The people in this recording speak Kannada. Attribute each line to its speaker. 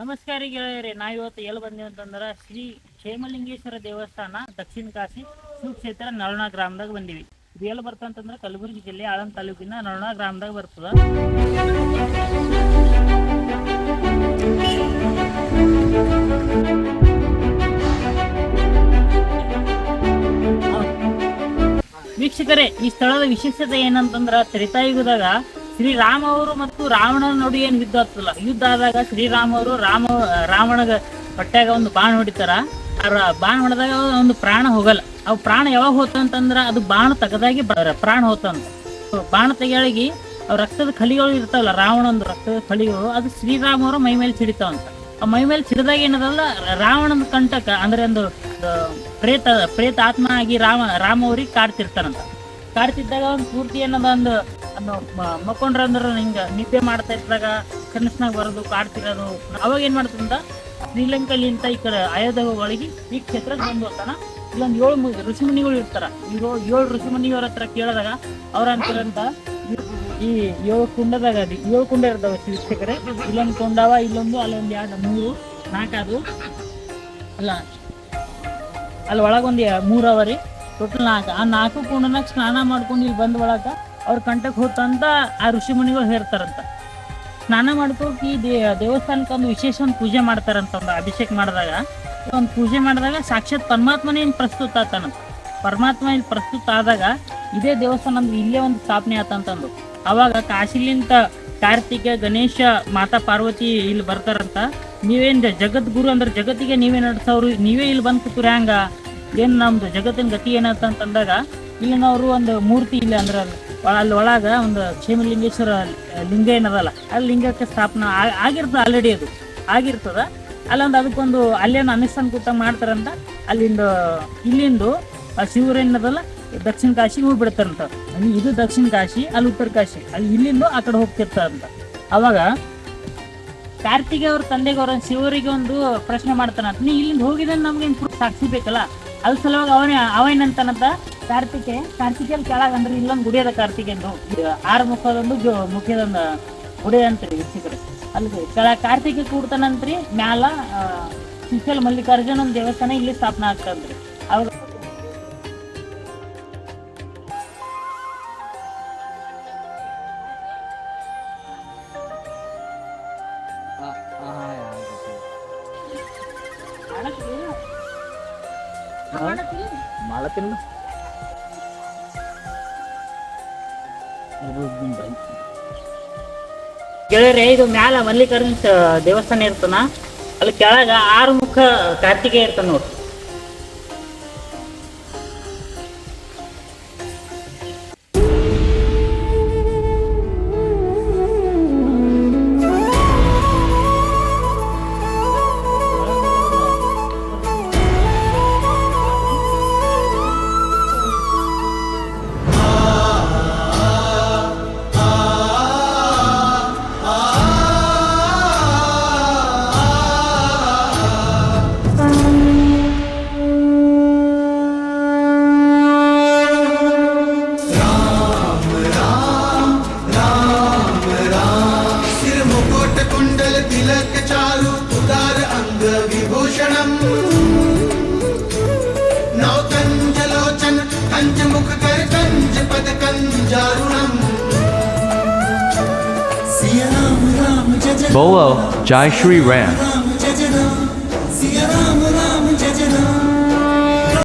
Speaker 1: ನಮಸ್ಕಾರ ಗೆಳೆಯರೇ ನಾ ಇವತ್ತು ಎಲ್ಲಿ ಬಂದೆ ಅಂತಂದ್ರೆ ಶ್ರೀ ಕ್ಷೇಮಲಿಂಗೇಶ್ವರ ದೇವಸ್ಥಾನ ದಕ್ಷಿಣ ಕಾಶಿ ಸುಕ್ಷೇತ್ರ ನಳನ ಗ್ರಾಮದಾಗ ಬಂದೀವಿ. ಇದು ಎಲ್ಲಿ ಬರ್ತಂತಂದ್ರೆ ಕಲಬುರಗಿ ಜಿಲ್ಲೆ ಆಳಂದ ತಾಲೂಕಿನ ನಳನ ಗ್ರಾಮದಾಗ ಬರ್ತದೆ. ವೀಕ್ಷಕರೇ, ಈ ಸ್ಥಳದ ವಿಶೇಷತೆ ಏನಂತಂದ್ರೆ ತ್ರೇತಾಯುಗದಾಗ ಶ್ರೀರಾಮ ಅವರು ಮತ್ತು ರಾವಣನ ನೋಡಿ ಏನು ಯುದ್ಧ ಆಗ್ತಲ್ಲ ಯುದ್ಧ ಆದಾಗ ಶ್ರೀರಾಮ ಅವರು ರಾಮ, ರಾವಣಗ ಹೊಟ್ಟೆಗ ಒಂದು ಬಾಣ ಹೊಡಿತಾರ. ಆ ರ- ಬಾಣ ಹೊಡೆದಾಗ ಒಂದು ಪ್ರಾಣ ಹೋಗಲ್ಲ. ಅವ್ ಪ್ರಾಣ ಯಾವಾಗ ಹೋತಂತಂದ್ರ ಅದು ಬಾಣ ತೆಗದಾಗಿ ಪ್ರಾಣ ಹೋತಂತ. ಬಾಣ ತೆಗಿಯಾಳಿಗಿ ಅವ್ ರಕ್ತದ ಕಲಿಗಳು ಇರ್ತಾವಲ್ಲ, ರಾವಣಂದು ರಕ್ತದ ಕಲಿಗಳು ಅದು ಶ್ರೀರಾಮ ಅವರ ಮೈ ಮೇಲೆ ಚಿಡಿತಾವಂತ ಆ ಮೈ ಮೇಲೆ ಸಿಡಿದಾಗ ಏನದಲ್ಲ, ರಾವಣನ ಕಂಟಕ ಅಂದ್ರೆ ಒಂದು ಪ್ರೇತ ಪ್ರೇತ ಆತ್ಮ ಆಗಿ ರಾಮ ರಾಮ ಅವ್ರಿಗೆ ಕಾಡ್ತಿರ್ತಾನಂತ. ಕಾಡ್ತಿದ್ದಾಗ ಒಂದು ಪೂರ್ತಿ ಏನದ, ಒಂದು ಮಕ್ಕೊಂಡ್ರ ಅಂದ್ರೆ ಹಿಂಗ ನಿದ್ದೆ ಮಾಡ್ತಾ ಇದ್ದಾಗ ಕನಸ್ನಾಗ ಬರೋದು ಕಾಡ್ತಿರೋದು ಅವಾಗ ಏನ್ ಮಾಡ್ತಂದ ಶ್ರೀಲಂಕಲಿಂತ ಈ ಕಡೆ ಅಯೋಧ್ಯ ಒಳಗೆ ಈ ಕ್ಷೇತ್ರಕ್ಕೆ ಬಂದು ಹೋಗ್ತಾನ ಇಲ್ಲೊಂದ್ ಏಳು ಋಷಿಮುನಿಗಳು ಇರ್ತಾರ. ಈಗ ಏಳು ಋಷಿಮುನಿಯವ್ರ ಹತ್ರ ಕೇಳಿದಾಗ ಅವ್ರ ಅಂತಾರಂತ ಈ ಏಳು ಕುಂಡದಾಗ ಏಳು ಕುಂಡ ಇರ್ತಾವ ವೀಕ್ಷಕರೇ ಇಲ್ಲೊಂದು ಕೊಂಡವ, ಇಲ್ಲೊಂದು, ಅಲ್ಲೊಂದು ಎರಡು, ಮೂರು, ನಾಲ್ಕು ಅಲ್ಲ ಅಲ್ಲಿ ಒಳಗೊಂದು ಮೂರು ಅವ ರೀ. ಟೋಟಲ್ ನಾಲ್ಕು. ಆ ನಾಲ್ಕು ಕುಂಡನಾಗ ಸ್ನಾನ ಮಾಡ್ಕೊಂಡು ಇಲ್ಲಿ ಬಂದ ಒಳಗ ಅವ್ರ ಕಂಠಕ್ಕೆ ಹೋತಂತ ಆ ಋಷಿ ಮುನಿಗಳು ಹೇರ್ತಾರಂತ ಸ್ನಾನ ಮಾಡ್ಕೋಕಿ ದೇ ದೇವಸ್ಥಾನಕ್ಕೆ ಒಂದು ವಿಶೇಷ ಒಂದು ಪೂಜೆ ಮಾಡ್ತಾರಂತ ಒಂದು ಅಭಿಷೇಕ ಮಾಡಿದಾಗ. ಒಂದು ಪೂಜೆ ಮಾಡಿದಾಗ ಸಾಕ್ಷಾತ್ ಪರಮಾತ್ಮನೇ ಇಲ್ಲಿ ಪ್ರಸ್ತುತ ಆತಾನಂತ. ಪರಮಾತ್ಮ ಇಲ್ಲಿ ಪ್ರಸ್ತುತ ಆದಾಗ ಇದೇ ದೇವಸ್ಥಾನ ಅಂದ್ರೆ ಇಲ್ಲೇ ಒಂದು ಸ್ಥಾಪನೆ ಆತಂತಂದು. ಅವಾಗ ಕಾಶಿಲಿಂತ ಕಾರ್ತಿಕ, ಗಣೇಶ, ಮಾತಾ ಪಾರ್ವತಿ ಇಲ್ಲಿ ಬರ್ತಾರಂತ. ನೀವೇನ್ ಜಗದ್ಗುರು ಅಂದ್ರೆ ಜಗತ್ತಿಗೆ ನೀವೇ ನಡ್ಸೋರು, ನೀವೇ ಇಲ್ಲಿ ಬಂದು ಕೂತ್ರಿ ಹಂಗ? ಏನ್ ನಮ್ದು ಜಗತ್ತಿನ ಗತಿ ಏನಂತಂದಾಗ ಇಲ್ಲಿನವರು ಒಂದು ಮೂರ್ತಿ ಇಲ್ಲ ಅಂದ್ರೆ ಅಲ್ಲಿ ಒಳ- ಅಲ್ಲಿ ಒಳಗ ಒಂದು ಕ್ಷೇಮಲಿಂಗೇಶ್ವರ ಲಿಂಗ ಏನದಲ್ಲ, ಅಲ್ಲಿ ಲಿಂಗಕ್ಕೆ ಸ್ಥಾಪನೆ ಆಗಿರ್ತದೆ ಆಲ್ರೆಡಿ ಅದು. ಆಗಿರ್ತದ. ಅಲ್ಲೊಂದು ಅದಕ್ಕೊಂದು ಅಲ್ಲೇನು ಅನುಷ್ಠಾನ ಮಾಡ್ತಾರಂತ, ಅಲ್ಲಿಂದ ಇಲ್ಲಿಂದು, ಆ ದಕ್ಷಿಣ ಏನದಲ್ಲ, ದಕ್ಷಿಣ ಕಾಶಿ ಹೋಗ್ಬಿಡ್ತಾರಂತ. ಅಲ್ಲಿ ಇದು ದಕ್ಷಿಣ ಕಾಶಿ, ಅಲ್ಲಿ ಉತ್ತರ ಕಾಶಿ, ಅಲ್ಲಿ ಇಲ್ಲಿಂದ ಆ ಕಡೆ ಹೋಗ್ತಿರ್ತಾರಂತ. ಅವಾಗ ಕಾರ್ತಿಗೆ ಅವ್ರ ತಂದೆಗೆ ಅವ್ರ ಶಿವರಿಗೆ ಒಂದು ಪ್ರಶ್ನೆ ಮಾಡ್ತಾನಂತ, ನೀ ಇಲ್ಲಿಂದ ಹೋಗಿದ್ರೆ ನಮ್ಗೆ ಸಾಕ್ಷಿ ಬೇಕಲ್ಲ? ಅದ್ರ ಸಲುವಾಗಿ ಅವನೇ ಅವೇನಂತಾನಂತ ಕಾರ್ತಿಕೆ ಕಾರ್ತಿಕೇಲ್ ಕೆಳಗ ಅಂದ್ರೆ ಇಲ್ಲೊಂದು ಗುಡಿ ಅದ ಕಾರ್ತಿಕೇಂದು ಆರು ಮುಖದೊಂದು ಮುಖ್ಯದೊಂದ ಗುಡಿ ಅಂತ್ರಿ ವೀಕ್ಷಕರು ಅಲ್ಲಿ ಕೆಳ ಕಾರ್ತಿಕೆ ಕೂಡ್ತಾನಂತ್ರಿ ಮ್ಯಾಲ ಶಿಶಲ್ ಮಲ್ಲಿಕಾರ್ಜುನ ಒಂದು ದೇವಸ್ಥಾನ ಇಲ್ಲಿ ಸ್ಥಾಪನೆ ಆಗ್ತದ್ರಿ ಅವ್ರ
Speaker 2: ಮಾಡತ್ತಿಲ್ಲ
Speaker 1: ಗೆಳೆಯರೆ ಇದು ಮ್ಯಾಲ ಮಲ್ಲಿಕಾರ್ಜುನ ದೇವಸ್ಥಾನ ಇರ್ತಾನ. ಅಲ್ಲಿ ಕೆಳಗ ಆರು ಮುಖ ಕಾರ್ತಿಕೇಯ ಇರ್ತಾನ ನೋಡ್ರಿ
Speaker 3: Bolo, Jai Shri Ram.